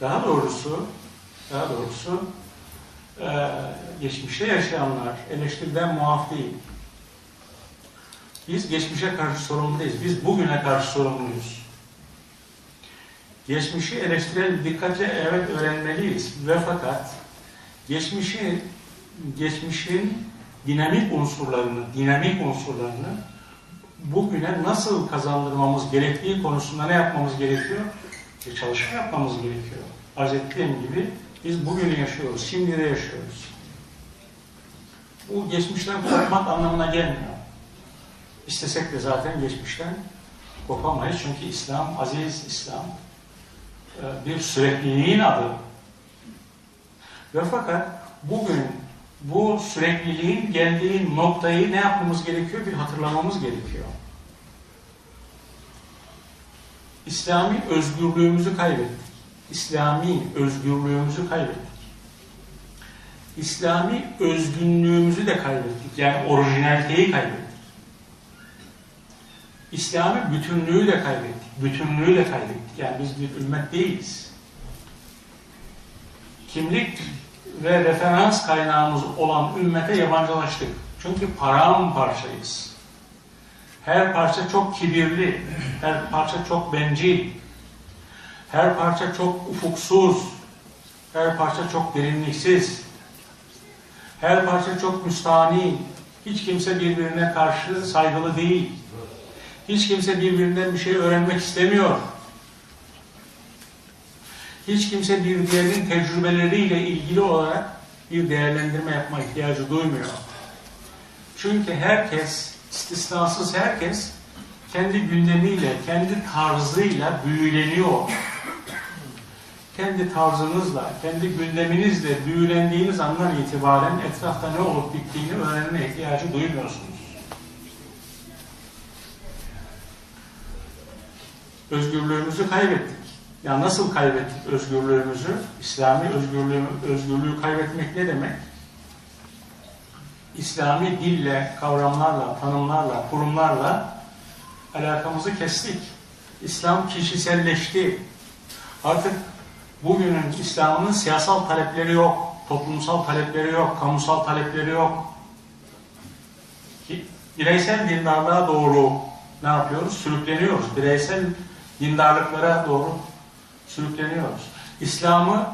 Daha doğrusu, daha doğrusu e, geçmişte yaşayanlar eleştiriden muaf değil. Biz geçmişe karşı sorumlu değiliz. Biz bugüne karşı sorumluyuz. Geçmişi eleştirelim, dikkatle evet öğrenmeliyiz. Ve fakat geçmişi, geçmişin dinamik unsurlarını, dinamik unsurlarını bugüne nasıl kazandırmamız gerektiği konusunda ne yapmamız gerekiyor? Bir çalışma yapmamız gerekiyor. Arz ettiğim gibi biz bugünü yaşıyoruz, şimdi de yaşıyoruz. Bu geçmişten kopmak anlamına gelmiyor. İstesek de zaten geçmişten kopamayız. Çünkü İslam, aziz İslam e, bir sürekliliğin adı. Ve fakat bugün bu sürekliliğin geldiği noktayı ne yapmamız gerekiyor? Bir hatırlamamız gerekiyor. İslami özgürlüğümüzü kaybettik. İslami özgürlüğümüzü kaybettik. İslami özgünlüğümüzü de kaybettik. Yani orijinaliteyi kaybettik. İslami bütünlüğü de kaybettik. Bütünlüğü de kaybettik. Yani biz bir ümmet değiliz. Kimlik ve referans kaynağımız olan ümmete yabancılaştık. Çünkü paramparçayız. Her parça çok kibirli, her parça çok bencil, her parça çok ufuksuz, her parça çok derinliksiz, her parça çok müstani, hiç kimse birbirine karşı saygılı değil. Hiç kimse birbirinden bir şey öğrenmek istemiyor. Hiç kimse bir diğerinin tecrübeleriyle ilgili olarak bir değerlendirme yapma ihtiyacı duymuyor. Çünkü herkes, istisnasız herkes kendi gündemiyle, kendi tarzıyla büyüleniyor. Kendi tarzınızla, kendi gündeminizle büyülendiğiniz andan itibaren etrafta ne olup bittiğini öğrenme ihtiyacı duymuyorsunuz. özgürlüğümüzü kaybettik. Ya nasıl kaybettik özgürlüğümüzü? İslami özgürlüğü, özgürlüğü kaybetmek ne demek? İslami dille, kavramlarla, tanımlarla, kurumlarla alakamızı kestik. İslam kişiselleşti. Artık bugünün İslam'ın siyasal talepleri yok, toplumsal talepleri yok, kamusal talepleri yok. Bireysel dindarlığa doğru ne yapıyoruz? Sürükleniyoruz. Bireysel dindarlıklara doğru sürükleniyoruz. İslam'ı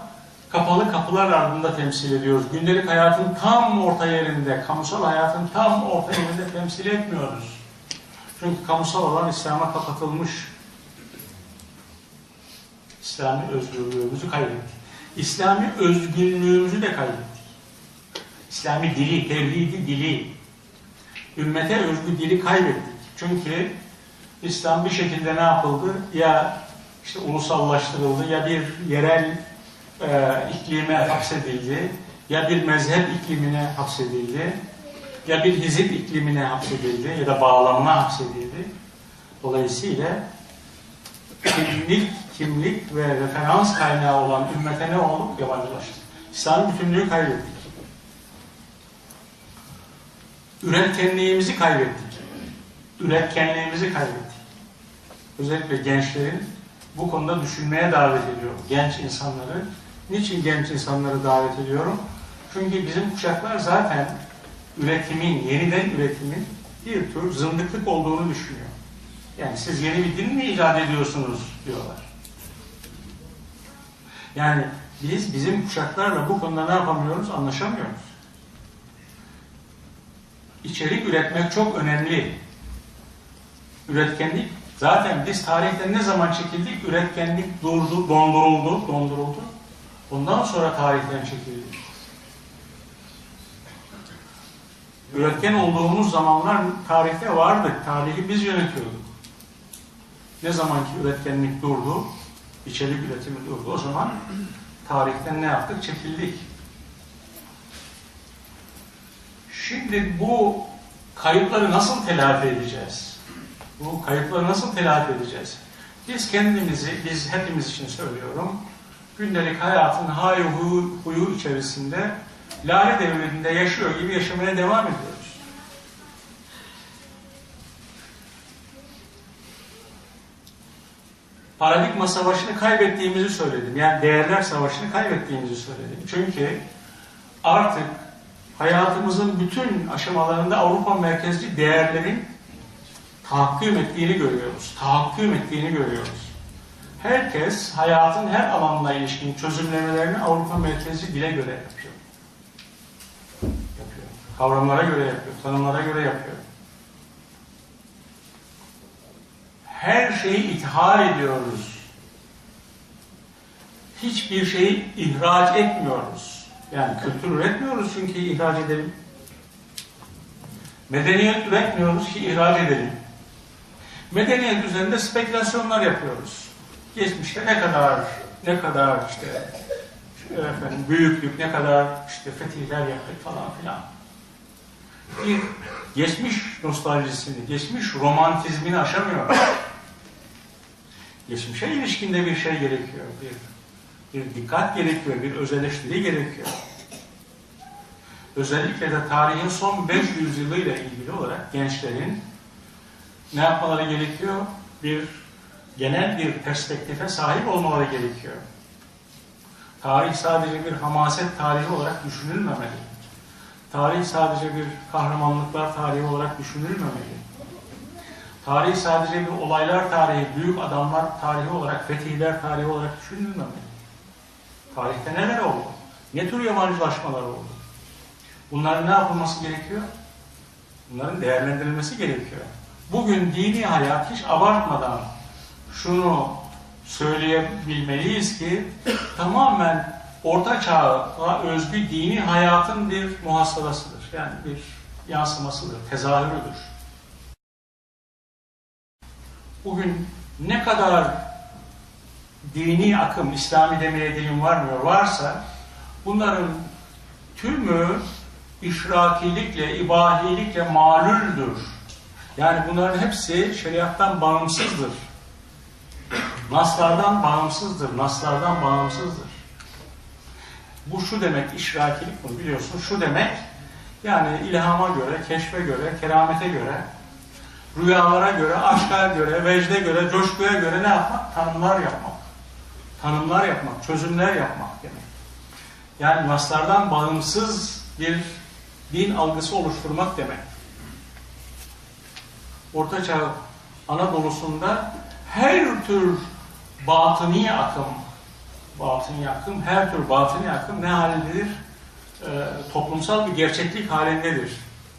kapalı kapılar ardında temsil ediyoruz. Gündelik hayatın tam orta yerinde, kamusal hayatın tam orta yerinde temsil etmiyoruz. Çünkü kamusal olan İslam'a kapatılmış. İslami özgürlüğümüzü kaybettik. İslami özgünlüğümüzü de kaybettik. İslami dili, tevhidi dili, ümmete özgü dili kaybettik. Çünkü İslam bir şekilde ne yapıldı? Ya işte ulusallaştırıldı ya bir yerel e, iklime hapsedildi ya bir mezhep iklimine hapsedildi ya bir hizip iklimine hapsedildi ya da bağlamına hapsedildi. Dolayısıyla kimlik, kimlik ve referans kaynağı olan ümmete ne oldu? Yabancılaştı. İslam bütünlüğü kaybettik. Üretkenliğimizi kaybettik. Üretkenliğimizi kaybettik özellikle gençlerin bu konuda düşünmeye davet ediyorum. Genç insanları. Niçin genç insanları davet ediyorum? Çünkü bizim kuşaklar zaten üretimin, yeniden üretimin bir tür zındıklık olduğunu düşünüyor. Yani siz yeni bir din mi icat ediyorsunuz diyorlar. Yani biz bizim kuşaklarla bu konuda ne yapamıyoruz? Anlaşamıyoruz. İçerik üretmek çok önemli. Üretkenlik Zaten biz tarihten ne zaman çekildik? Üretkenlik durdu, donduruldu, donduruldu. Ondan sonra tarihten çekildik. Üretken olduğumuz zamanlar tarihte vardık. Tarihi biz yönetiyorduk. Ne zamanki üretkenlik durdu, içerik üretimi durdu. O zaman tarihten ne yaptık? Çekildik. Şimdi bu kayıpları nasıl telafi edeceğiz? Bu kayıpları nasıl telafi edeceğiz? Biz kendimizi, biz hepimiz için söylüyorum, gündelik hayatın hay huyu, huyu içerisinde lale devrinde yaşıyor gibi yaşamaya devam ediyoruz. paradigma savaşını kaybettiğimizi söyledim. Yani değerler savaşını kaybettiğimizi söyledim. Çünkü artık hayatımızın bütün aşamalarında Avrupa merkezli değerlerin tahakküm ettiğini görüyoruz. Tahakküm ettiğini görüyoruz. Herkes hayatın her alanına ilişkin çözümlemelerini Avrupa merkezli dile göre yapıyor. Yapıyor. Kavramlara göre yapıyor, tanımlara göre yapıyor. Her şeyi ithal ediyoruz. Hiçbir şeyi ihraç etmiyoruz. Yani kültür üretmiyoruz çünkü ihraç edelim. Medeniyet üretmiyoruz ki ihraç edelim. Medeniyet üzerinde spekülasyonlar yapıyoruz. Geçmişte ne kadar ne kadar işte efendim, büyüklük, ne kadar işte fetihler yaptık falan filan. Bir geçmiş nostaljisini, geçmiş romantizmini aşamıyor. Geçmişe ilişkinde bir şey gerekiyor. Bir, bir dikkat gerekiyor, bir öz eleştiri gerekiyor. Özellikle de tarihin son 500 yılıyla ilgili olarak gençlerin ne yapmaları gerekiyor? Bir genel bir perspektife sahip olmaları gerekiyor. Tarih sadece bir hamaset tarihi olarak düşünülmemeli. Tarih sadece bir kahramanlıklar tarihi olarak düşünülmemeli. Tarih sadece bir olaylar tarihi, büyük adamlar tarihi olarak, fetihler tarihi olarak düşünülmemeli. Tarihte neler oldu? Ne tür yabancılaşmalar oldu? Bunların ne yapılması gerekiyor? Bunların değerlendirilmesi gerekiyor. Bugün dini hayat hiç abartmadan şunu söyleyebilmeliyiz ki tamamen Orta Çağ'a özgü dini hayatın bir muhasebasıdır. Yani bir yansımasıdır, tezahürüdür. Bugün ne kadar dini akım, İslami demeye dilim varmıyor, varsa bunların tümü işrakilikle, ibahilikle malüldür. Yani bunların hepsi şeriattan bağımsızdır. Naslardan bağımsızdır, naslardan bağımsızdır. Bu şu demek, işrakilik bunu biliyorsun, şu demek, yani ilhama göre, keşfe göre, keramete göre, rüyalara göre, aşka göre, vecde göre, coşkuya göre ne yapmak? Tanımlar yapmak. Tanımlar yapmak, çözümler yapmak demek. Yani naslardan bağımsız bir din algısı oluşturmak demek. Ortaçağ Anadolu'sunda her tür batıni akım, batıni akım, her tür batıni akım ne halindedir? Ee, toplumsal bir gerçeklik halindedir.